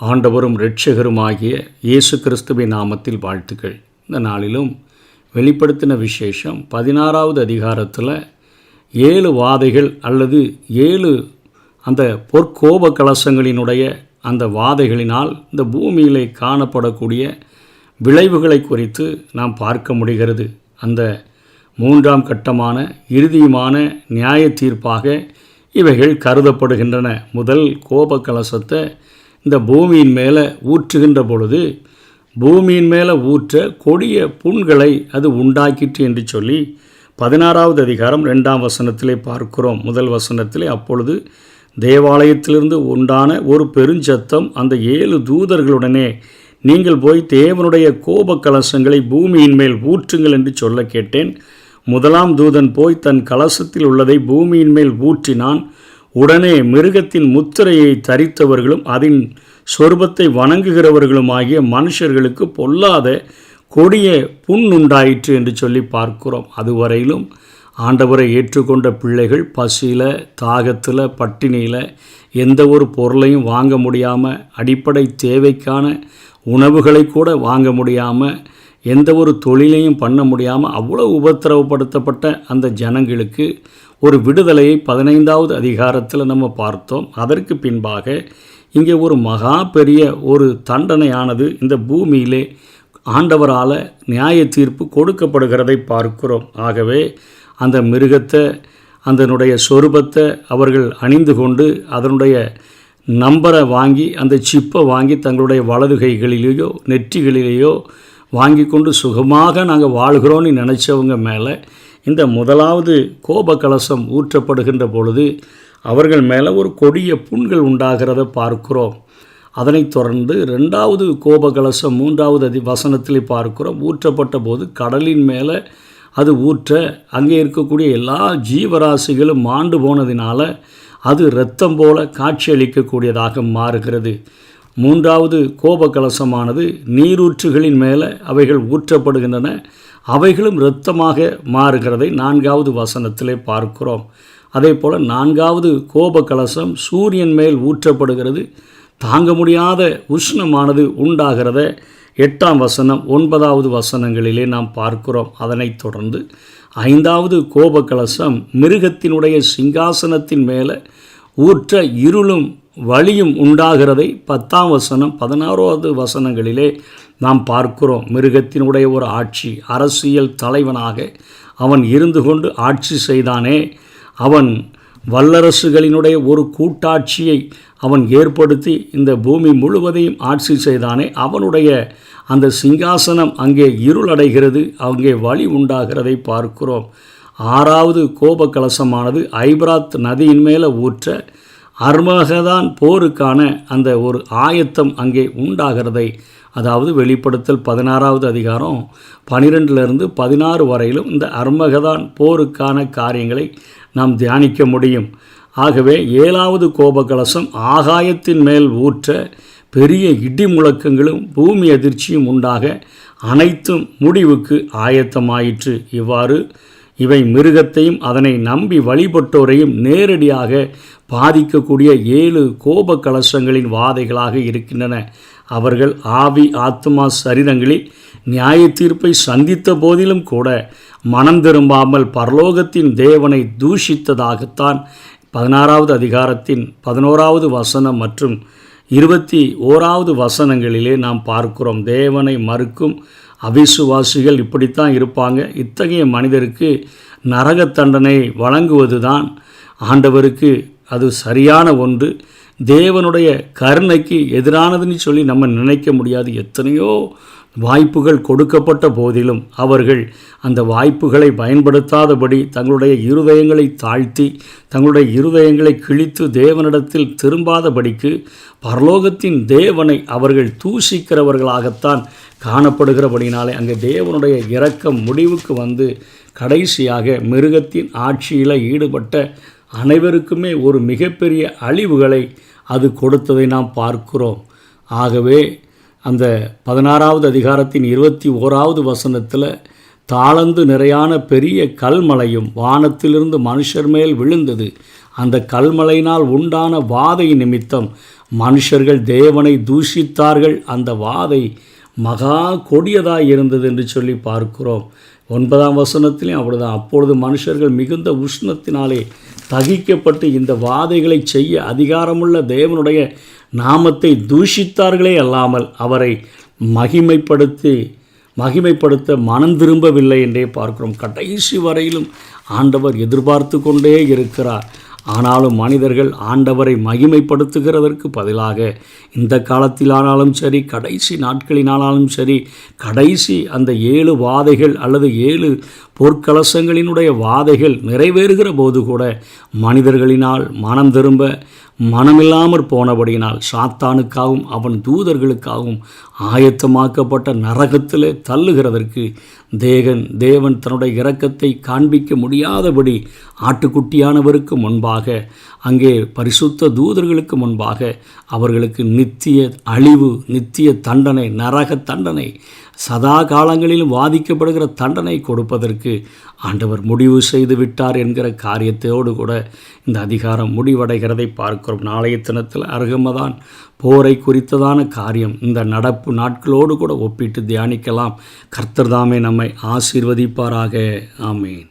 ஆண்டவரும் இரட்சகருமாகிய இயேசு கிறிஸ்துவின் நாமத்தில் வாழ்த்துக்கள். இந்த நாளிலும் வெளிப்படுத்தின விசேஷம் பதினாறாவது அதிகாரத்தில் ஏழு வாதைகள் அல்லது ஏழு அந்த பொற்கோப கலசங்களினுடைய அந்த வாதைகளினால் இந்த பூமியிலே காணப்படக்கூடிய விளைவுகளை குறித்து நாம் பார்க்க முடிகிறது. அந்த மூன்றாம் கட்டமான இறுதியுமான நியாய தீர்ப்பாக இவைகள் கருதப்படுகின்றன. முதல் கோப கலசத்தை இந்த பூமியின் மேலே ஊற்றுகின்ற பொழுது பூமியின் மேலே ஊற்ற கொடிய புண்களை அது உண்டாக்கிற்று என்று சொல்லி பதினாறாவது அதிகாரம் ரெண்டாம் வசனத்திலே பார்க்கிறோம். முதல் வசனத்திலே அப்பொழுது தேவாலயத்திலிருந்து உண்டான ஒரு பெருஞ்சத்தம் அந்த ஏழு தூதர்களுடனே நீங்கள் போய் தேவனுடைய கோப கலசங்களை பூமியின் மேல் ஊற்றுங்கள் என்று சொல்ல கேட்டேன். முதலாம் தூதன் போய் தன் கலசத்தில் உள்ளதை பூமியின் மேல் ஊற்றினான். உடனே மிருகத்தின் முத்திரையை தரித்தவர்களும் அதன் சொருபத்தை வணங்குகிறவர்களுமாகிய மனுஷர்களுக்கு பொல்லாத கொடிய புண் உண்டாயிற்று என்று சொல்லி பார்க்கிறோம். அதுவரையிலும் ஆண்டவரை ஏற்றுக்கொண்ட பிள்ளைகள் பசியில் தாகத்தில் பட்டினியில் எந்த ஒரு பொருளையும் வாங்க முடியாமல் அடிப்படை தேவைக்கான உணவுகளை கூட வாங்க முடியாமல் எந்த ஒரு தொழிலையும் பண்ண முடியாமல் அவ்வளோ உபத்திரவப்படுத்தப்பட்ட அந்த ஜனங்களுக்கு ஒரு விடுதலையை பதினைந்தாவது அதிகாரத்தில் நம்ம பார்த்தோம். அதற்கு பின்பாக இங்கே ஒரு மகா பெரிய ஒரு தண்டனையானது இந்த பூமியிலே ஆண்டவரால் நியாய தீர்ப்பு கொடுக்கப்படுகிறதை பார்க்கிறோம். ஆகவே அந்த மிருகத்தை அதனுடைய சொரூபத்தை அவர்கள் அணிந்து கொண்டு அதனுடைய நம்பரை வாங்கி அந்த சிப்பை வாங்கி தங்களுடைய வலது கைகளிலேயோ நெற்றிகளிலேயோ வாங்கி கொண்டு சுகமாக நாங்கள் வாழ்கிறோன்னு நினச்சவங்க மேலே இந்த முதலாவது கோப கலசம் ஊற்றப்படுகின்ற பொழுது அவர்கள் மேலே ஒரு கொடிய புண்கள் உண்டாகிறத பார்க்கிறோம். அதனைத் தொடர்ந்து ரெண்டாவது கோபகலசம் மூன்றாவது அதி வசனத்தில் பார்க்கிறோம். ஊற்றப்பட்ட போது கடலின் மேலே அது ஊற்ற அங்கே இருக்கக்கூடிய எல்லா ஜீவராசிகளும் மாண்டு போனதினால அது இரத்தம் போல காட்சியளிக்கக்கூடியதாக மாறுகிறது. மூன்றாவது கோபக்கலசமானது நீரூற்றுகளின் மேலே அவைகள் ஊற்றப்படுகின்றன அவைகளும் இரத்தமாக மாறுகிறதை நான்காவது வசனத்திலே பார்க்கிறோம். அதே போல் நான்காவது கோப கலசம் சூரியன் மேல் ஊற்றப்படுகிறது தாங்க முடியாத உஷ்ணமானது உண்டாகிறத எட்டாம் வசனம் ஒன்பதாவது வசனங்களிலே நாம் பார்க்கிறோம். அதனைத் தொடர்ந்து ஐந்தாவது கோப கலசம் மிருகத்தினுடைய சிங்காசனத்தின் மேலே ஊற்ற இருளும் வழியும் உண்டாகிறதை பத்தாம் வசனம் பதினாறாவது வசனங்களிலே நாம் பார்க்கிறோம். மிருகத்தினுடைய ஒரு ஆட்சி அரசியல் தலைவனாக அவன் இருந்து கொண்டு ஆட்சி செய்தானே அவன் வல்லரசுகளினுடைய ஒரு கூட்டாட்சியை அவன் ஏற்படுத்தி இந்த பூமி முழுவதையும் ஆட்சி செய்தானே அவனுடைய அந்த சிங்காசனம் அங்கே இருளடைகிறது அங்கே வழி உண்டாகிறதை பார்க்கிறோம். ஆறாவது கோப கலசமானது ஐப்ராத் நதியின் மேலே ஊற்ற அர்மகதான் போருக்கான அந்த ஒரு ஆயத்தம் அங்கே உண்டாகிறதை அதாவது வெளிப்படுத்தல் பதினாறாவது அதிகாரம் பனிரெண்டுலேருந்து பதினாறு வரையிலும் இந்த அர்மகதான் போருக்கான காரியங்களை நாம் தியானிக்க முடியும். ஆகவே ஏழாவது கோபகலசம் ஆகாயத்தின் மேல் ஊற்ற பெரிய இடி முழக்கங்களும் பூமி அதிர்ச்சியும் உண்டாக அனைத்தும் முடிவுக்கு ஆயத்தமாயிற்று. இவ்வாறு இவை மிருகத்தையும் அதனை நம்பி வழிபட்டோரையும் நேரடியாக பாதிக்கக்கூடிய ஏழு கோப கலசங்களின் வாதைகளாக இருக்கின்றன. அவர்கள் ஆவி ஆத்மா சரீரங்களில் நியாய தீர்ப்பை சந்தித்த போதிலும் கூட மனம் திரும்பாமல் பரலோகத்தின் தேவனை தூஷித்ததாகத்தான் பதினாறாவது அதிகாரத்தின் பதினோராவது வசனம் மற்றும் இருபத்தி ஓராவது வசனங்களிலே நாம் பார்க்கிறோம். தேவனை மறுக்கும் அவிசுவாசிகள் இப்படித்தான் இருப்பாங்க. இத்தகைய மனிதருக்கு நரக தண்டனை வழங்குவது தான் ஆண்டவருக்கு அது சரியான ஒன்று. தேவனுடைய கருணைக்கு எதிரானதுன்னு சொல்லி நம்ம நினைக்க முடியாது. எத்தனையோ வாய்ப்புகள் கொடுக்கப்பட்ட போதிலும் அவர்கள் அந்த வாய்ப்புகளை பயன்படுத்தாதபடி தங்களுடைய இருதயங்களை தாழ்த்தி தங்களுடைய இருதயங்களை கிழித்து தேவனிடத்தில் திரும்பாதபடிக்கு பரலோகத்தின் தேவனை அவர்கள் தூசிக்கிறவர்களாகத்தான் காணப்படுகிறபடினாலே அங்கே தேவனுடைய இரக்கம் முடிவுக்கு வந்து கடைசியாக மிருகத்தின் ஆட்சியில் ஈடுபட்ட அனைவருக்குமே ஒரு மிகப்பெரிய அழிவுகளை அது கொடுத்ததை நாம் பார்க்கிறோம். ஆகவே அந்த பதினாறாவது அதிகாரத்தின் இருபத்தி ஓராவது வசனத்தில் தாளந்து நிறையான பெரிய கல்மலையும் வானத்திலிருந்து மனுஷர் மேல் விழுந்தது. அந்த கல்மலையினால் உண்டான வாதை நிமித்தம் மனுஷர்கள் தேவனை தூஷித்தார்கள். அந்த வாதை மகா கொடியதாக இருந்தது என்று சொல்லி பார்க்கிறோம். ஒன்பதாம் வசனத்திலையும் அப்படிதான். அப்பொழுது மனுஷர்கள் மிகுந்த உஷ்ணத்தினாலே தகிக்கப்பட்டு இந்த வாதைகளை செய்ய அதிகாரமுள்ள தேவனுடைய நாமத்தை தூஷித்தார்களே அல்லாமல் அவரை மகிமைப்படுத்தி மகிமைப்படுத்த மனம் திரும்பவில்லை என்றே பார்க்கிறோம். கடைசி வரையிலும் ஆண்டவர் எதிர்பார்த்து கொண்டே இருக்கிறார். ஆனாலும் மனிதர்கள் ஆண்டவரை மகிமைப்படுத்துகிறதற்கு பதிலாக இந்த காலத்திலானாலும் சரி கடைசி நாட்களினானாலும் சரி கடைசி அந்த ஏழு வாதைகள் அல்லது ஏழு பொற்கலசங்களினுடைய வாதைகள் நிறைவேறுகிற போது கூட மனிதர்களினால் மனம் திரும்ப மனமில்லாமற் போனபடியினால் சாத்தானுக்காகவும் அவன் தூதர்களுக்காகவும் ஆயத்தமாக்கப்பட்ட நரகத்திலே தள்ளுகிறதற்கு தேகன் தேவன் தன்னுடைய இரக்கத்தை காண்பிக்க முடியாதபடி ஆட்டுக்குட்டியானவருக்கு முன்பாக அங்கே பரிசுத்த தூதர்களுக்கு முன்பாக அவர்களுக்கு நித்திய அழிவு நித்திய தண்டனை நரக தண்டனை சதா காலங்களிலும் வாதிக்கப்படுகிற தண்டனை கொடுப்பதற்கு ஆண்டவர் முடிவு செய்து விட்டார் என்கிற காரியத்தோடு கூட இந்த அதிகாரம் முடிவடைகிறதை பார்க்கிறோம். நாளைய தினத்தில் அருகமதான் போரை குறித்ததான காரியம். இந்த நடப்பு நாட்களோடு கூட ஒப்பிட்டு தியானிக்கலாம். கர்த்தர்தாமே நம்மை ஆசீர்வதிப்பாராக. ஆமேன்.